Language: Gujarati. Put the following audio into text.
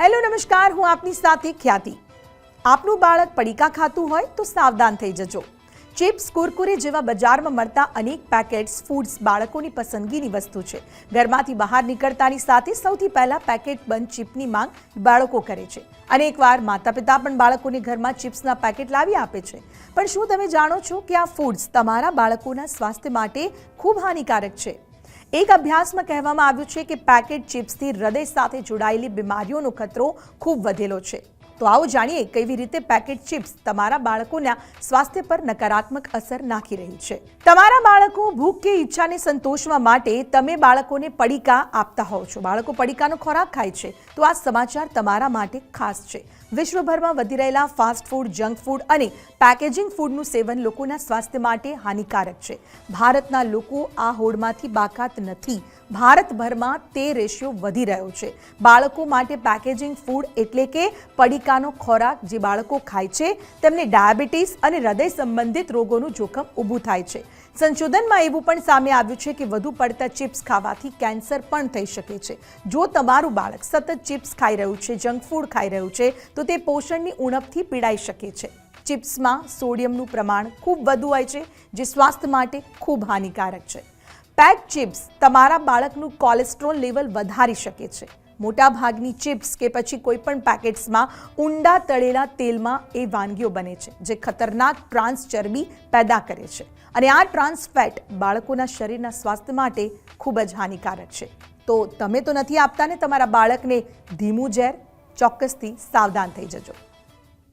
હેલો, નમસ્કાર, હું આપની સાથે ખ્યાતિ. આપનું બાળક પડીકા ખાતું હોય તો સાવધાન થઈ જજો. ચિપ્સ, કુરકુરે જેવા બજારમાં મળતા અનેક પેકેટ્સ, ફૂડ્સ બાળકોની પસંદગીની વસ્તુ છે. ઘરમાંથી બહાર નીકળતાની સાથે સૌથી પહેલા પેકેટ બંધ ચિપની માંગ બાળકો કરે છે. અનેકવાર માતા પિતા પણ બાળકોને ઘરમાં ચિપ્સના પેકેટ લાવી આપે છે. પણ શું તમે જાણો છો કે આ ફૂડ્સ તમારા બાળકોના સ્વાસ્થ્ય માટે ખૂબ હાનિકારક છે? એક અભ્યાસમાં કહેવામાં આવ્યું છે કે પેકેટ ચિપ્સથી હૃદય સાથે જોડાયેલી બીમારીઓનો ખતરો ખૂબ વધેલો છે. તો આવો જાણીએ કેવી રીતે પેકેટ ચિપ્સ તમારા બાળકોના સ્વાસ્થ્ય પર નકારાત્મક અસર નાખી રહી છે. તમારા બાળકો ભૂખ કે ઈચ્છાને સંતોષવા માટે તમે બાળકોને પડીકા આપતા હોવ છો. બાળકો પડીકાનો ખોરાક ખાય છે. તો આ સમાચાર તમારા માટે ખાસ છે. વિશ્વભરમાં વધી રહેલા ફાસ્ટ ફૂડ, જંક ફૂડ અને પેકેજિંગ ફૂડનું સેવન લોકોના સ્વાસ્થ્ય માટે હાનિકારક છે. ભારતના લોકો આ હોડમાંથી બાકાત નથી. ભારતભરમાં તે રેશિયો વધી રહ્યો છે. બાળકો માટે પેકેજિંગ ફૂડ એટલે કે પડીકાનો ખોરાક જે બાળકો ખાય છે, તેમને ડાયાબિટીસ અને હૃદય સંબંધિત રોગોનું જોખમ ઊભું થાય છે. સંશોધનમાં એવું પણ સામે આવ્યું છે કે વધુ પડતા ચિપ્સ ખાવાથી કેન્સર પણ થઈ શકે છે. જો તમારું બાળક સતત ચિપ્સ ખાઈ રહ્યું છે, જંક ફૂડ ખાઈ રહ્યું છે, તો તે પોષણની ઉણપથી પીડાઈ શકે છે. ચિપ્સમાં સોડિયમનું પ્રમાણ ખૂબ વધુ હોય છે, જે સ્વાસ્થ્ય માટે ખૂબ હાનિકારક છે. પેક ચિપ્સ તમારા બાળકનું કોલેસ્ટ્રોલ લેવલ વધારી શકે છે. મોટાભાગની ચિપ્સ કે પછી કોઈ પણ પેકેટ્સમાં ઊંડા તળેલા તેલમાં એ વાનગીઓ બને છે, જે ખતરનાક ટ્રાન્સ ચરબી પેદા કરે છે. અને આ ટ્રાન્સ ફેટ બાળકોના શરીરના સ્વાસ્થ્ય માટે ખૂબ જ હાનિકારક છે. તો તમે તો નથી આપતા ને તમારા બાળકને ધીમું ઝેર, ચોક્કસથી સાવધાન થઈ જજો.